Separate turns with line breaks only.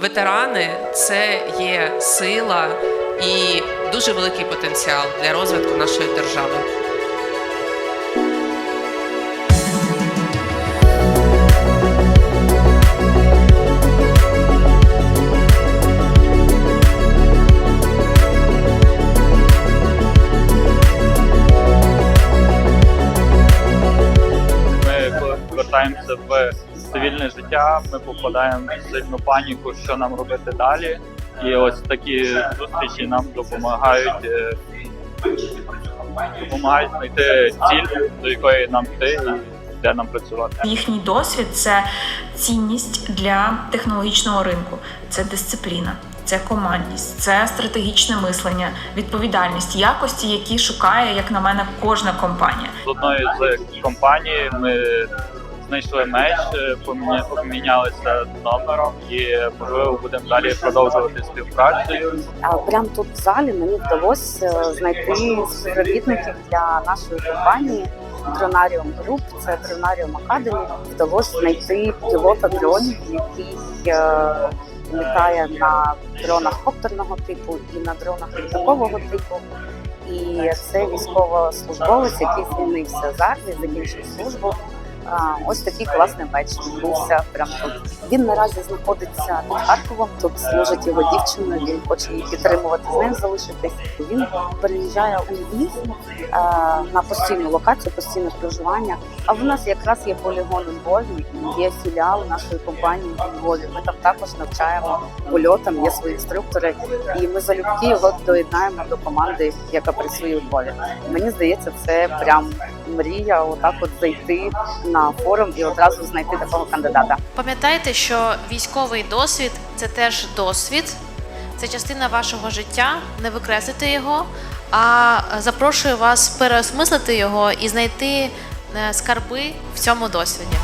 ветерани це є сила і дуже великий потенціал для розвитку нашої держави.
Повертаємося в цивільне життя, ми попадаємо в сильну паніку, що нам робити далі. І ось такі зустрічі нам допомагають, е, допомагають знайти ціль, до якої нам йти і де нам працювати.
Їхній досвід це цінність для технологічного ринку, це дисципліна, це командність, це стратегічне мислення, відповідальність, якості, які шукає, як на мене, кожна компанія.
З одної з компаній ми знайшли меч, е, поміня- обмінялися номером і можливо будемо далі продовжувати співпрацю.
Прямо тут в залі мені вдалося е, знайти співробітників для нашої компанії Dronarium Group, це Dronarium Academy. Вдалося знайти пілота дронів, який е, літає на дронах коптерного типу і на дронах літакового типу. І це військовослужбовець, який звільнився з армії, закінчив службу. Ось такий класний меч відбувся прямо тут. Він наразі знаходиться під Харковом. Тут служить його дівчина. Він хоче її підтримувати з ним залишитись. Він переїжджає у Львів на постійну локацію, постійне проживання. А в нас якраз є полігон у Львові, є філіал нашої компанії у Львові. Ми там також навчаємо польотам, є свої інструктори, і ми залюбки його доєднаємо до команди, яка працює у Львові. Мені здається, це прям мрія. Отак, от зайти на форум і одразу знайти такого кандидата.
Пам'ятайте, що військовий досвід це теж досвід, це частина вашого життя. Не викреслити його, а запрошую вас переосмислити його і знайти е, скарби в цьому досвіді.